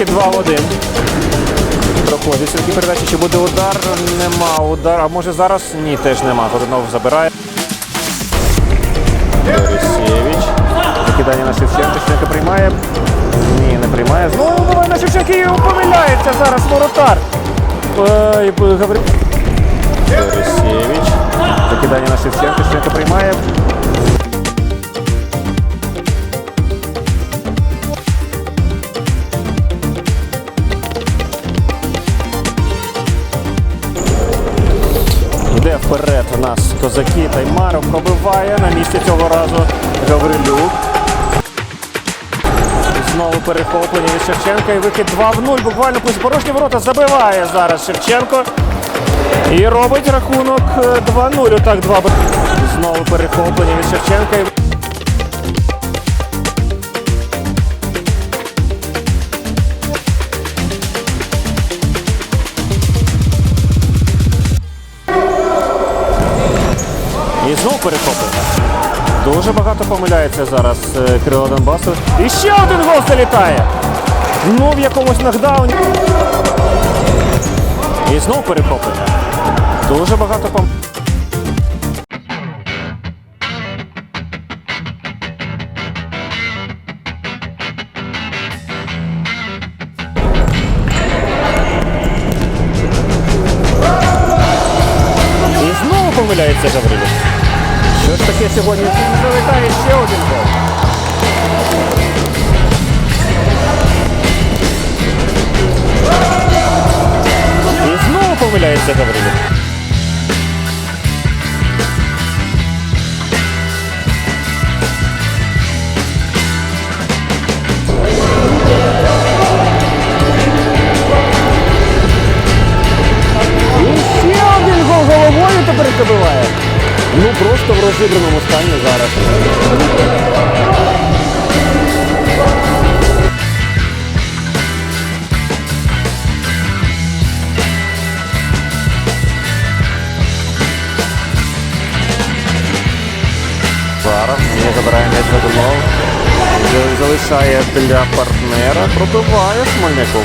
Вихід 2 в 1. Проходить все-таки передачі. Чи буде удар? Нема удар. А може зараз? Ні, теж нема. Годунов забирає. Борисєвич. Закидання на Шевченка. Шевченка приймає. Ні, не приймає. Знову буває на Шевченка і помиляється зараз воротар. Борисєвич. Закидання на Шевченка. Шевченка приймає. Вперед у нас козаки. Таймаров пробиває на місці цього разу Гаврилюк. Знову перехоплення від Шевченка і вихід 2 в 0. Буквально пусть порожні ворота забиває зараз Шевченко. І робить рахунок е, 2-0. Так, 2 Знову перехоплення від Шевченка. І... знову перехоплення. Дуже багато помиляється зараз е, Кирило Донбасу. І ще один гол залітає. Ну, в якомусь нокдауні. І знову перехоплення. Дуже багато пом... І знову помиляється Гаврилюк. Що ж таке сьогодні? Залітає ще один гол. І знову помиляється Гаврилюк. Просто в розібраному стані зараз. Зараз не забирає м'яч Годунов. Залишає для партнера. Пробиває Смольников.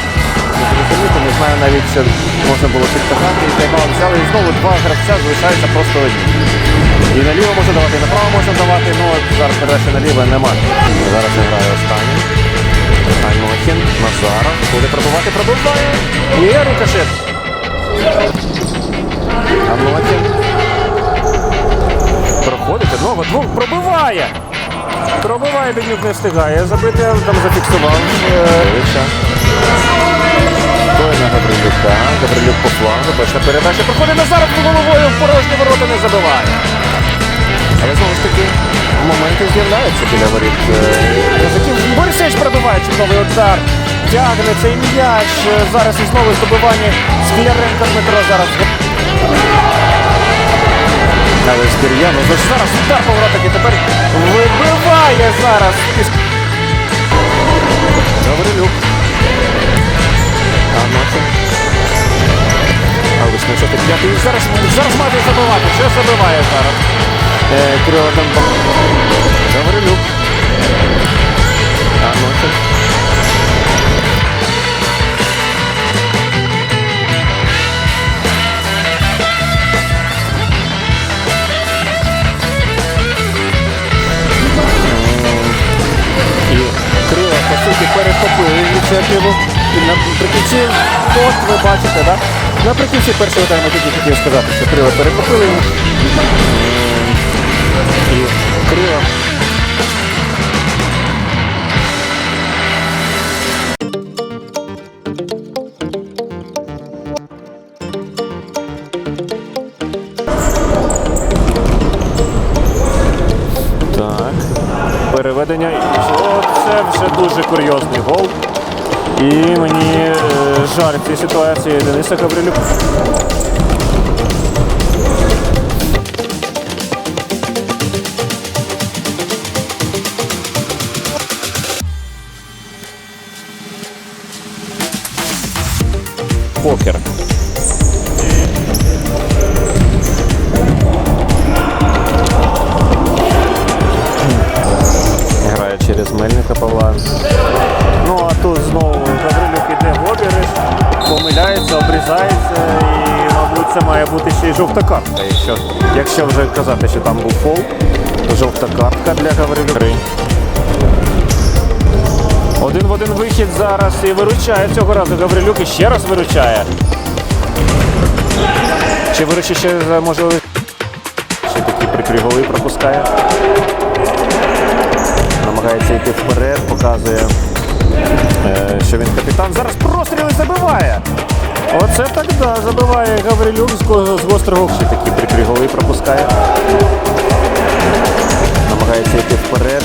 Не знаю навіть, можна було підказати. І взяли. І знову два гравця залишаються просто одні. І наліво можна давати, і направо можна давати, ну от зараз передачі наліво немає. Зараз я граю останній. Анохін, Назаров. Буде пробувати, пробиває. Є рикошет. Анохін. Проходить одного, двох, пробиває! Пробиває, Бенюк не встигає забити, там зафіксував. Вича. Той на Гаврилюка. Гаврилюк по флангу. Точна передача. Проходить Назаров головою в порожні ворота не забиває. Але знову ж таки, моменти з'являються біля воріт. е, Козаків. Борисевич пробиває чудовий удар. Тягне цей м'яч. Зараз і знову здобування Скіляренко Дмитро зараз. Але Скір'яну зараз удар повороток і тепер вибиває зараз. Гаврилюк. Анохін. А виснився п'ятий. Зараз, зараз має забивати. Що забиває зараз? Е, Кирило Донбас. Гаврилюк. Крила, по суті, перехопили ініціативу. І наприкінці, от ви бачите, да? наприкінці першого тайму тільки хотів сказати, що крила перехопили. І крила. Так. Переведення. О, це вже дуже курйозний гол. І мені е, жаль в цій ситуації Дениса Гаврилюк. покер. Грає через мельника Павла. Ну а тут знову Гаврилюк іде Гобіриш, помиляється, обрізається і, мабуть, це має бути ще й жовта картка. Якщо якщо вже казати, що там був фол, жовта картка для Гаврилюка. Один в один вихід зараз і виручає цього разу Гаврилюк і ще раз виручає. Чи виручить ще за можливо. Ще такі прикрі голи пропускає. Намагається йти вперед, показує, е, що він капітан. Зараз простріли забиває. Оце так да, забиває Гаврилюк з, гострого. Ще такі прикрі голи пропускає. Намагається йти вперед.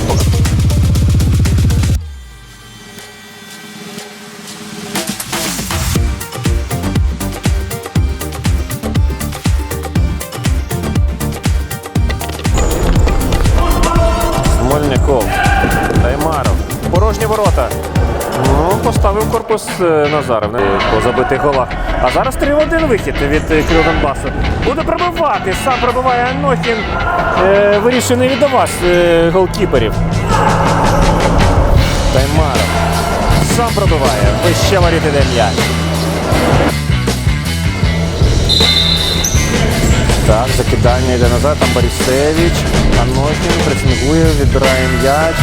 Ворота. Ну, поставив корпус е, Назаров е, по забитих голах. А зараз 3-1 вихід від е, Кривдонбасу. Буде пробивати. Сам пробиває Анохін. Е, вирішує не віддавати е, голкіперів. Таймаров. Сам пробиває. Вище варіти де м'яч. Так, закидання йде назад, там Борисевич, Анохін пресингує, відбирає м'яч.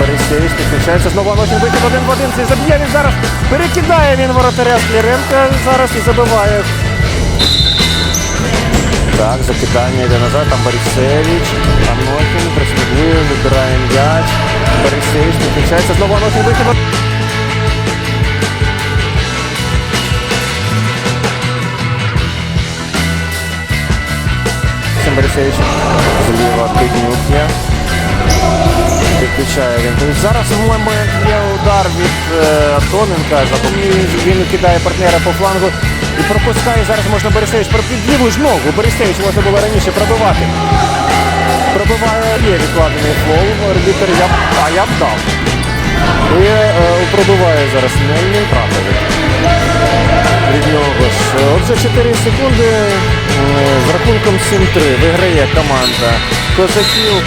Борисевич підключається, знову Анохін вихід один в один, цей заб'є. Він зараз, перекидає. Він воротаря Скліренка зараз і забиває. Так, закидання йде назад, там Борисевич, Анохін пресингує, відбирає м'яч. Борисевич підключається, знову Анохін вихід. Максим зліва Біднюк є. Підключає він. Тобто Зараз момент є удар від е, Антоненка. Запомні- Він кидає партнера по флангу і пропускає. Зараз можна Борисевич під ліву ж ногу. Борисевич можна було раніше пробивати. Пробиває є відкладений фол. Арбітер я, а я б дав. І е, пробиває зараз Мельник. Правда від, нього ж. Отже, 4 секунди е, з рахунком 7-3 виграє команда Козаків.